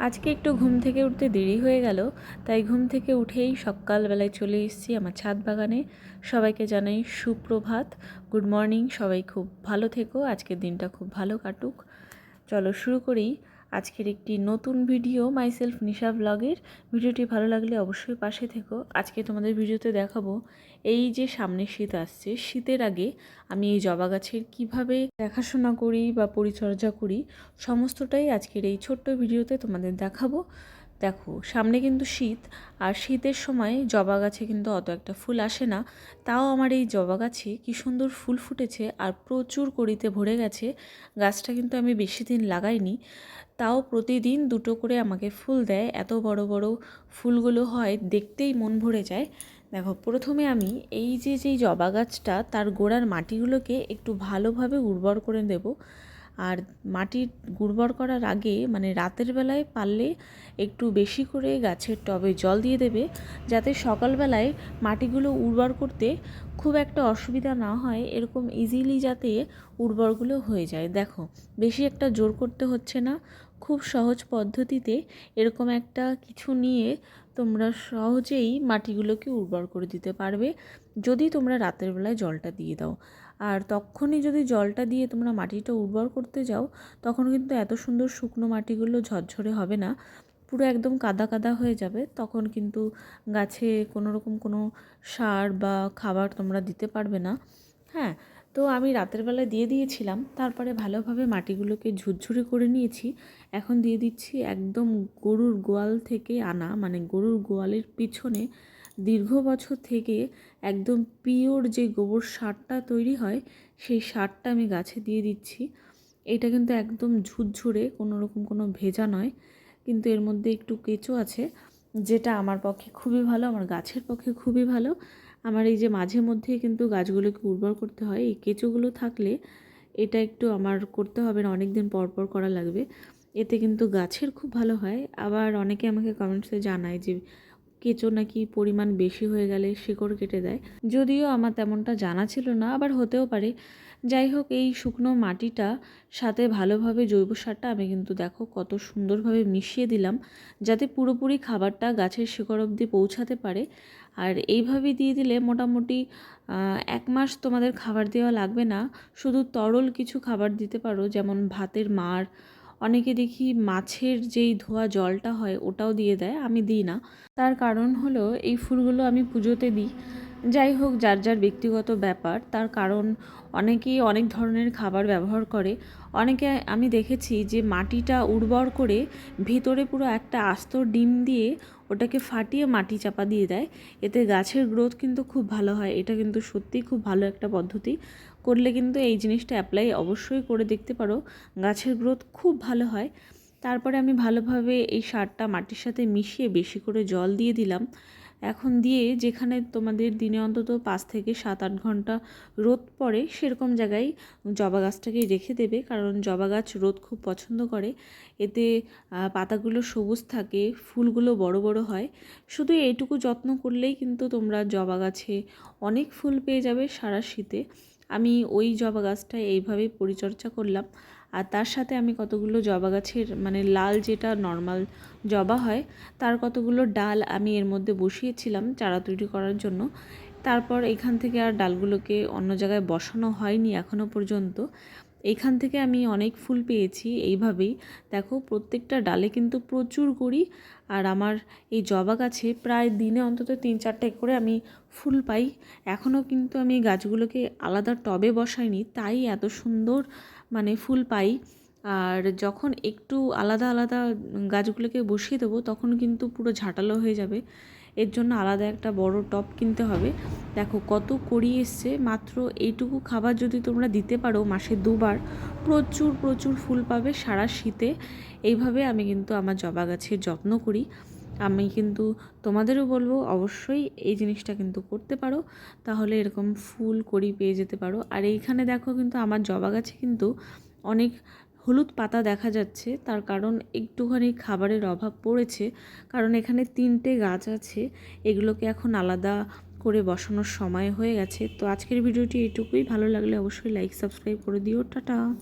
আজকে একটু ঘুম থেকে উঠতে দেরি হয়ে গেল, তাই ঘুম থেকে উঠেই সকালবেলায় চলে এসেছি আমার ছাদ বাগানে। সবাইকে জানাই সুপ্রভাত। গুড মর্নিং, সবাই খুব ভালো থেকো, আজকের দিনটা খুব ভালো কাটুক। চলো শুরু করি। আজকের একটি নতুন ভিডিও মাইসেলফ নিশা ব্লগের ভিডিওটি ভালো লাগলে অবশ্যই পাশে থেকো। আজকে তোমাদের ভিডিওতে দেখাবো এই যে সামনে শীত আসছে, শীতের আগে আমি এই জবা গাছের কীভাবে দেখাশোনা করি বা পরিচর্যা করি, সমস্তটাই আজকের এই ছোট্ট ভিডিওতে তোমাদের দেখাবো। দেখো, সামনে কিন্তু শীত, আর শীতের সময় জবা গাছে কিন্তু অত একটা ফুল আসে না। তাও আমার এই জবা গাছে কী সুন্দর ফুল ফুটেছে আর প্রচুর কড়িতে ভরে গেছে। গাছটা কিন্তু আমি বেশি দিন লাগাইনি। তাও প্রতিদিন দুটো করে আমাকে ফুল দেয়। এত বড় বড় ফুলগুলো হয়, দেখতেই মন ভরে যায়। দেখো, প্রথমে আমি এই যে যেই জবা গাছটা, তার গোড়ার মাটিগুলোকে একটু ভালোভাবে উর্বর করে দেব। আর মাটি গুড়বর করার আগে মানে রাতের বেলায় পারলে একটু বেশি করে গাছের টবে জল দিয়ে দেবে, যাতে সকালবেলায় মাটিগুলো উর্বর করতে খুব একটা অসুবিধা না হয়, এরকম ইজিলি যাতে উর্বরগুলো হয়ে যায়। দেখো, বেশি একটা জোর করতে হচ্ছে না, খুব সহজ পদ্ধতিতে এরকম একটা কিছু নিয়ে তোমরা সহজেই মাটিগুলোকে উর্বর করে দিতে পারবে যদি তোমরা রাতের বেলায় জলটা দিয়ে দাও। আর তখনই যদি জলটা দিয়ে তোমরা মাটিটা উর্বর করতে যাও, তখন কিন্তু এত সুন্দর শুকনো মাটিগুলো ঝরঝরে হবে না, পুরো একদম কাদা কাদা হয়ে যাবে। তখন কিন্তু গাছে কোনো রকম কোনো সার বা খাবার তোমরা দিতে পারবে না। হ্যাঁ তো আমি রাতের বেলায় দিয়ে দিয়েছিলাম, তারপরে ভালোভাবে মাটিগুলোকে ঝুরঝুরে করে নিয়েছি। এখন দিয়ে দিচ্ছি একদম গরুর গোয়াল থেকে আনা মানে গরুর গোয়ালের পিছনে দীর্ঘ বছর থেকে একদম পিওর যে গোবর সারটা তৈরি হয়, সেই সারটা আমি গাছে দিয়ে দিচ্ছি। এটা কিন্তু একদম ঝুরঝুরে, কোনো রকম কোনো ভেজা নয়, কিন্তু এর মধ্যে একটু কেঁচো আছে, যেটা আমার পক্ষে খুবই ভালো, আমার গাছের পক্ষে খুবই ভালো। আমার এই যে মাঝে মধ্যে কিন্তু গাছগুলোকে উর্বর করতে হয়, এই কেঁচোগুলো থাকলে এটা একটু আমার করতে হবে না অনেক দিন পর পর করা লাগবে। এতে কিন্তু গাছের খুব ভালো হয়। আবার অনেকে আমাকে কমেন্টসে জানায় যে, কেঁচো নাকি পরিমাণ বেশি হয়ে গেলে শিকড় কেটে দেয়? যদিও আমার তেমনটা জানা ছিল না, আবার হতেও পারে। যাই হোক, এই শুকনো মাটিটা সাথে ভালোভাবে জৈব সারটা আমি কিন্তু দেখো কত সুন্দরভাবে মিশিয়ে দিলাম, যাতে পুরোপুরি খাবারটা গাছের শিকড় অবধি পৌঁছাতে পারে। আর এইভাবে দিয়ে দিলে মোটামুটি এক মাস তোমাদের খাবার দেওয়া লাগবে না, শুধু তরল কিছু খাবার দিতে পারো, যেমন ভাতের মার। অনেকে দেখি মাছের যেই ধোয়া জলটা হয় ওটাও দিয়ে দেয়, আমি দিই না। তার কারণ হলো এই ফুলগুলো আমি পুজোতে দিই যাই হোক, যার যার ব্যক্তিগত ব্যাপার, তার কারণ অনেকেই অনেক ধরনের খাবার ব্যবহার করে। অনেকে আমি দেখেছি যে মাটিটা উর্বর করে ভেতরে পুরো একটা আস্ত ডিম দিয়ে ওটাকে ফাটিয়ে মাটি চাপা দিয়ে দেয়। এতে গাছের গ্রোথ কিন্তু খুব ভালো হয়। এটা কিন্তু সত্যিই খুব ভালো একটা পদ্ধতি। করলে কিন্তু এই জিনিসটা অ্যাপ্লাই অবশ্যই করে দেখতে পারো। গাছের গ্রোথ খুব ভালো হয়। তারপরে আমি ভালোভাবে এই সারটা মাটির সাথে মিশিয়ে বেশি করে জল দিয়ে দিলাম। এখন দিয়ে যেখানে তোমাদের দিনে অন্তত পাঁচ থেকে সাত, আট ঘণ্টা রোদ পড়ে, সেরকম জায়গায় জবা গাছটাকে রেখে দেবে। কারণ জবা গাছ রোদ খুব পছন্দ করে। এতে পাতাগুলো সবুজ থাকে, ফুলগুলো বড় বড় হয়। শুধু এইটুকু যত্ন করলেই কিন্তু তোমরা জবা গাছে অনেক ফুল পেয়ে যাবে সারা শীতে। আমি ওই জবা গাছটা এইভাবেই পরিচর্যা করলাম। আর তার সাথে আমি কতগুলো জবা গাছের মানে লাল যেটা নর্মাল জবা হয়, তার কতগুলো ডাল আমি এর মধ্যে বসিয়েছিলাম চারা তৈরি করার জন্য। তারপর এখান থেকে আর ডালগুলোকে অন্য জায়গায় বসানো হয়নি এখনও পর্যন্ত। এখান থেকে আমি অনেক ফুল পেয়েছি এইভাবেই। দেখো, প্রত্যেকটা ডালে কিন্তু প্রচুর করি আর আমার এই জবা গাছে প্রায় দিনে অন্তত তিন চারটে করে আমি ফুল পাই। এখনও কিন্তু আমি গাছগুলোকে আলাদা টবে বসাইনি, তাই এত সুন্দর মানে ফুল পাই। আর যখন একটু আলাদা আলাদা গাছগুলোকে বসিয়ে দেবো, তখন কিন্তু পুরো ঝাঁটালো হয়ে যাবে। এর জন্য আলাদা একটা বড় টপ কিনতে হবে। দেখো কত কড়ি এসছে, মাত্র এইটুকু খাবার যদি তোমরা দিতে পারো মাসে দুবার, প্রচুর প্রচুর ফুল পাবে সারা শীতে। এইভাবে আমি কিন্তু আমার জবা গাছের যত্ন করি। আমি কিন্তু তোমাদেরও বলব, অবশ্যই এই জিনিসটা কিন্তু করতে পারো। তাহলে এরকম ফুল কড়ি পেয়ে যেতে পারো। আর এইখানে দেখো কিন্তু আমার জবা গাছে কিন্তু অনেক হলুদ পাতা দেখা যাচ্ছে। তার কারণ একটুখানি খাবারের অভাব পড়েছে। কারণ এখানে তিনটে গাছ আছে। এগুলোকে এখন আলাদা করে বসানোর সময় হয়ে গেছে। তো আজকের ভিডিওটি এটুকুই। ভালো লাগলে অবশ্যই লাইক সাবস্ক্রাইব করে দিও। টাটা।